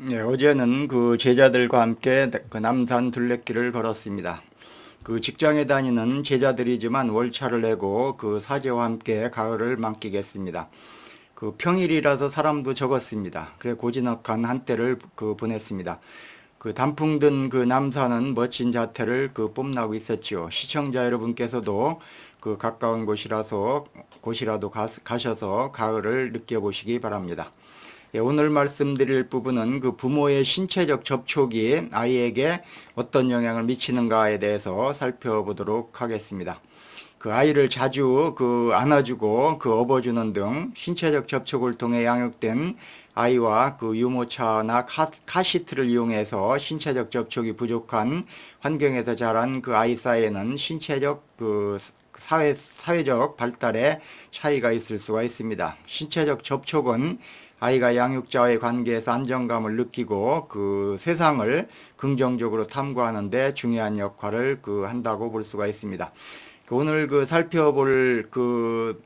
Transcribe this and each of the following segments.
네, 어제는 그 제자들과 함께 그 남산 둘레길을 걸었습니다. 그 직장에 다니는 제자들이지만 월차를 내고 그 사제와 함께 가을을 만끽했습니다. 그 평일이라서 사람도 적었습니다. 그래 고즈넉한 한때를 그 보냈습니다. 그 단풍 든 그 남산은 멋진 자태를 그 뽐나고 있었지요. 시청자 여러분께서도 그 가까운 곳이라서 곳이라도 가, 가셔서 가을을 느껴보시기 바랍니다. 예, 오늘 말씀드릴 부분은 그 부모의 신체적 접촉이 아이에게 어떤 영향을 미치는가에 대해서 살펴보도록 하겠습니다. 그 아이를 자주 그 안아주고 그 업어주는 등 신체적 접촉을 통해 양육된 아이와 그 유모차나 카, 카시트를 이용해서 신체적 접촉이 부족한 환경에서 자란 그 아이 사이에는 신체적 그 사회, 사회적 발달에 차이가 있을 수가 있습니다. 신체적 접촉은 아이가 양육자와의 관계에서 안정감을 느끼고 그 세상을 긍정적으로 탐구하는데 중요한 역할을 그 한다고 볼 수가 있습니다. 그 오늘 그 살펴볼 그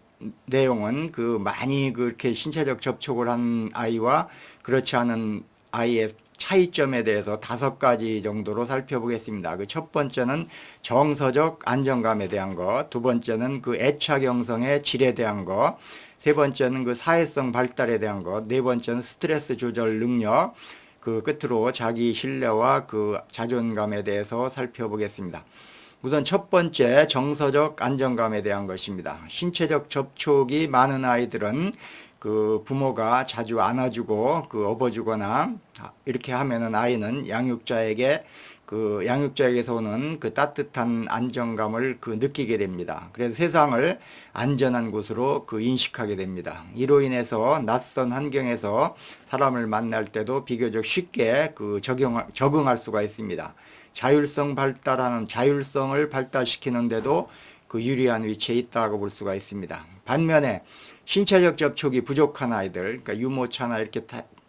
내용은 그 많이 그렇게 신체적 접촉을 한 아이와 그렇지 않은 아이의 차이점에 대해서 다섯 가지 정도로 살펴보겠습니다. 그 첫 번째는 정서적 안정감에 대한 것, 두 번째는 그 애착 형성의 질에 대한 것, 세 번째는 그 사회성 발달에 대한 것, 네 번째는 스트레스 조절 능력, 그 끝으로 자기 신뢰와 그 자존감에 대해서 살펴보겠습니다. 우선 첫 번째 정서적 안정감에 대한 것입니다. 신체적 접촉이 많은 아이들은 그 부모가 자주 안아주고 그 업어주거나 이렇게 하면은 아이는 양육자에게 그 양육자에게서 오는 그 따뜻한 안정감을 그 느끼게 됩니다. 그래서 세상을 안전한 곳으로 그 인식하게 됩니다. 이로 인해서 낯선 환경에서 사람을 만날 때도 비교적 쉽게 그 적용 적응할 수가 있습니다. 자율성 발달하는 자율성을 발달시키는데도 그 유리한 위치에 있다고 볼 수가 있습니다. 반면에 신체적 접촉이 부족한 아이들, 그러니까 유모차나 이렇게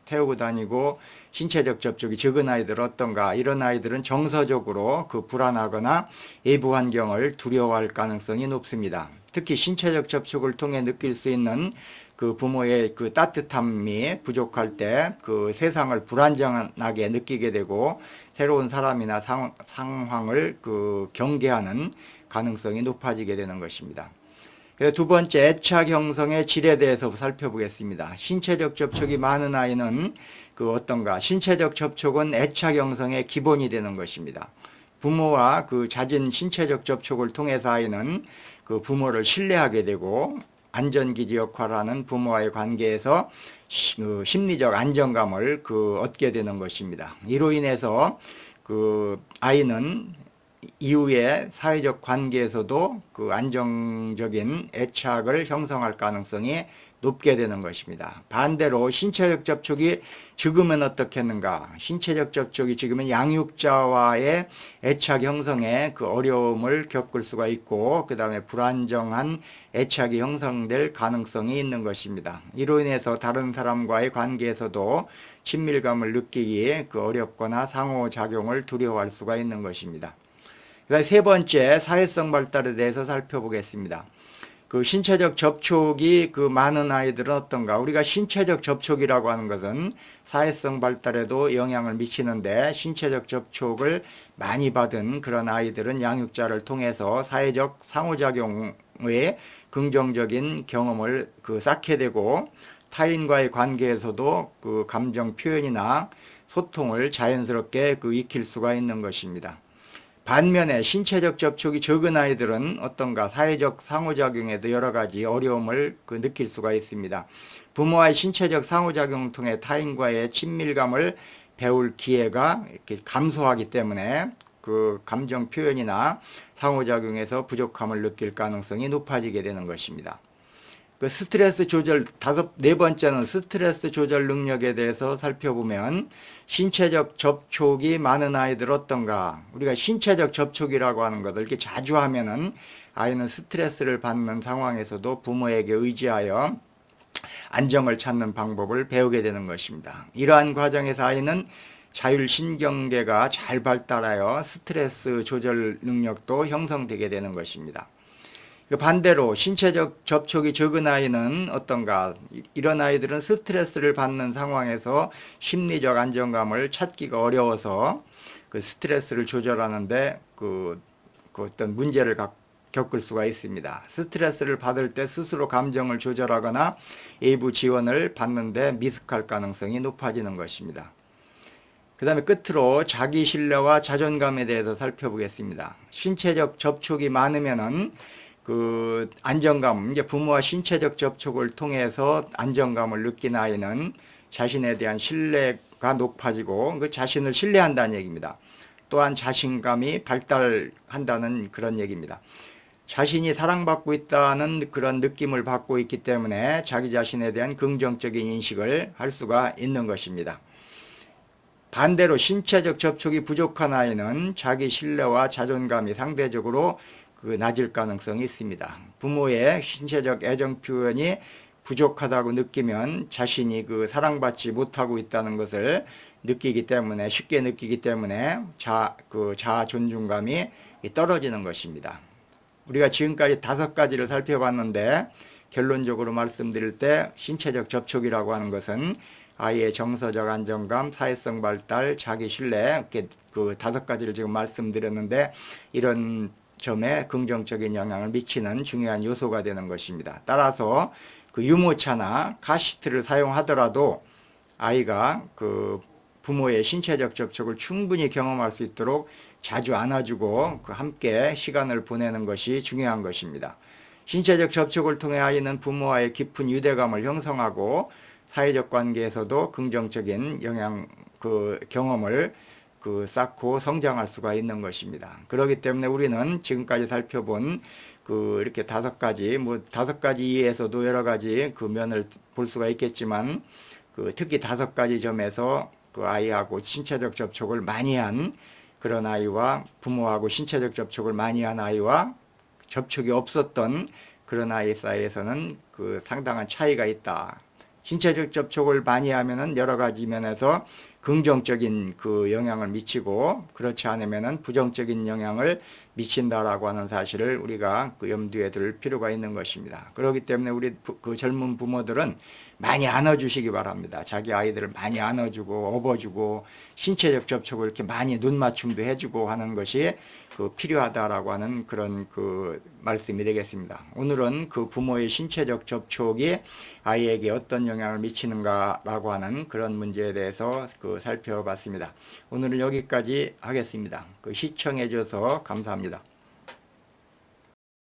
태우고 다니고 신체적 접촉이 적은 아이들 어떤가 이런 아이들은 정서적으로 그 불안하거나 외부 환경을 두려워할 가능성이 높습니다. 특히 신체적 접촉을 통해 느낄 수 있는 그 부모의 그 따뜻함이 부족할 때 그 세상을 불안정하게 느끼게 되고 새로운 사람이나 상, 상황을 그 경계하는 가능성이 높아지게 되는 것입니다. 두 번째 애착 형성의 질에 대해서 살펴보겠습니다. 신체적 접촉이 많은 아이는 그 어떤가? 신체적 접촉은 애착 형성의 기본이 되는 것입니다. 부모와 그 잦은 신체적 접촉을 통해서 아이는 그 부모를 신뢰하게 되고 안전기지 역할을 하는 부모와의 관계에서 그 심리적 안정감을 그 얻게 되는 것입니다. 이로 인해서 그 아이는 이후에 사회적 관계에서도 그 안정적인 애착을 형성할 가능성이 높게 되는 것입니다. 반대로 신체적 접촉이 적으면 어떻겠는가? 신체적 접촉이 적으면 양육자와의 애착 형성에 그 어려움을 겪을 수가 있고 그 다음에 불안정한 애착이 형성될 가능성이 있는 것입니다. 이로 인해서 다른 사람과의 관계에서도 친밀감을 느끼기에 그 어렵거나 상호작용을 두려워할 수가 있는 것입니다. 세 번째 사회성 발달에 대해서 살펴보겠습니다. 그 신체적 접촉이 그 많은 아이들은 어떤가? 우리가 신체적 접촉이라고 하는 것은 사회성 발달에도 영향을 미치는데 신체적 접촉을 많이 받은 그런 아이들은 양육자를 통해서 사회적 상호작용의 긍정적인 경험을 그 쌓게 되고 타인과의 관계에서도 그 감정 표현이나 소통을 자연스럽게 그 익힐 수가 있는 것입니다. 반면에 신체적 접촉이 적은 아이들은 어떤가 사회적 상호작용에도 여러 가지 어려움을 그 느낄 수가 있습니다. 부모와의 신체적 상호작용을 통해 타인과의 친밀감을 배울 기회가 이렇게 감소하기 때문에 그 감정 표현이나 상호작용에서 부족함을 느낄 가능성이 높아지게 되는 것입니다. 그 스트레스 조절 다섯 네 번째는 스트레스 조절 능력에 대해서 살펴보면 신체적 접촉이 많은 아이들 어떤가 우리가 신체적 접촉이라고 하는 것을 이렇게 자주 하면은 아이는 스트레스를 받는 상황에서도 부모에게 의지하여 안정을 찾는 방법을 배우게 되는 것입니다. 이러한 과정에서 아이는 자율신경계가 잘 발달하여 스트레스 조절 능력도 형성되게 되는 것입니다. 그 반대로 신체적 접촉이 적은 아이는 어떤가? 이- 이런 아이들은 스트레스를 받는 상황에서 심리적 안정감을 찾기가 어려워서 그 스트레스를 조절하는데 그, 그 어떤 문제를 갖- 겪을 수가 있습니다. 스트레스를 받을 때 스스로 감정을 조절하거나 일부 지원을 받는데 미숙할 가능성이 높아지는 것입니다. 그 다음에 끝으로 자기 신뢰와 자존감에 대해서 살펴보겠습니다. 신체적 접촉이 많으면은 그 안정감, 이제 부모와 신체적 접촉을 통해서 안정감을 느낀 아이는 자신에 대한 신뢰가 높아지고 그 자신을 신뢰한다는 얘기입니다. 또한 자신감이 발달한다는 그런 얘기입니다. 자신이 사랑받고 있다는 그런 느낌을 받고 있기 때문에 자기 자신에 대한 긍정적인 인식을 할 수가 있는 것입니다. 반대로 신체적 접촉이 부족한 아이는 자기 신뢰와 자존감이 상대적으로 그 낮을 가능성이 있습니다. 부모의 신체적 애정 표현이 부족하다고 느끼면 자신이 그 사랑받지 못하고 있다는 것을 느끼기 때문에 쉽게 느끼기 때문에 자 그 자아 존중감이 떨어지는 것입니다. 우리가 지금까지 다섯 가지를 살펴봤는데 결론적으로 말씀드릴 때 신체적 접촉이라고 하는 것은 아이의 정서적 안정감, 사회성 발달, 자기 신뢰 이렇게 그 다섯 가지를 지금 말씀드렸는데 이런 점에 긍정적인 영향을 미치는 중요한 요소가 되는 것입니다. 따라서 그 유모차나 카시트를 사용하더라도 아이가 그 부모의 신체적 접촉을 충분히 경험할 수 있도록 자주 안아주고 그 함께 시간을 보내는 것이 중요한 것입니다. 신체적 접촉을 통해 아이는 부모와의 깊은 유대감을 형성하고 사회적 관계에서도 긍정적인 영향 그 경험을 그 쌓고 성장할 수가 있는 것입니다. 그렇기 때문에 우리는 지금까지 살펴본 그 이렇게 다섯 가지 뭐 다섯 가지 이에서도 여러 가지 그 면을 볼 수가 있겠지만 그 특히 다섯 가지 점에서 그 아이하고 신체적 접촉을 많이 한 그런 아이와 부모하고 신체적 접촉을 많이 한 아이와 접촉이 없었던 그런 아이 사이에서는 그 상당한 차이가 있다. 신체적 접촉을 많이 하면은 여러 가지 면에서 긍정적인 그 영향을 미치고 그렇지 않으면은 부정적인 영향을 미친다라고 하는 사실을 우리가 그 염두에 둘 필요가 있는 것입니다. 그렇기 때문에 우리 부- 그 젊은 부모들은 많이 안아주시기 바랍니다. 자기 아이들을 많이 안아주고 업어주고 신체적 접촉을 이렇게 많이 눈 맞춤도 해주고 하는 것이 그 필요하다라고 하는 그런 그 말씀이 되겠습니다. 오늘은 그 부모의 신체적 접촉이 아이에게 어떤 영향을 미치는가라고 하는 그런 문제에 대해서 그 살펴봤습니다. 오늘은 여기까지 하겠습니다. 그 시청해 주셔서 감사합니다.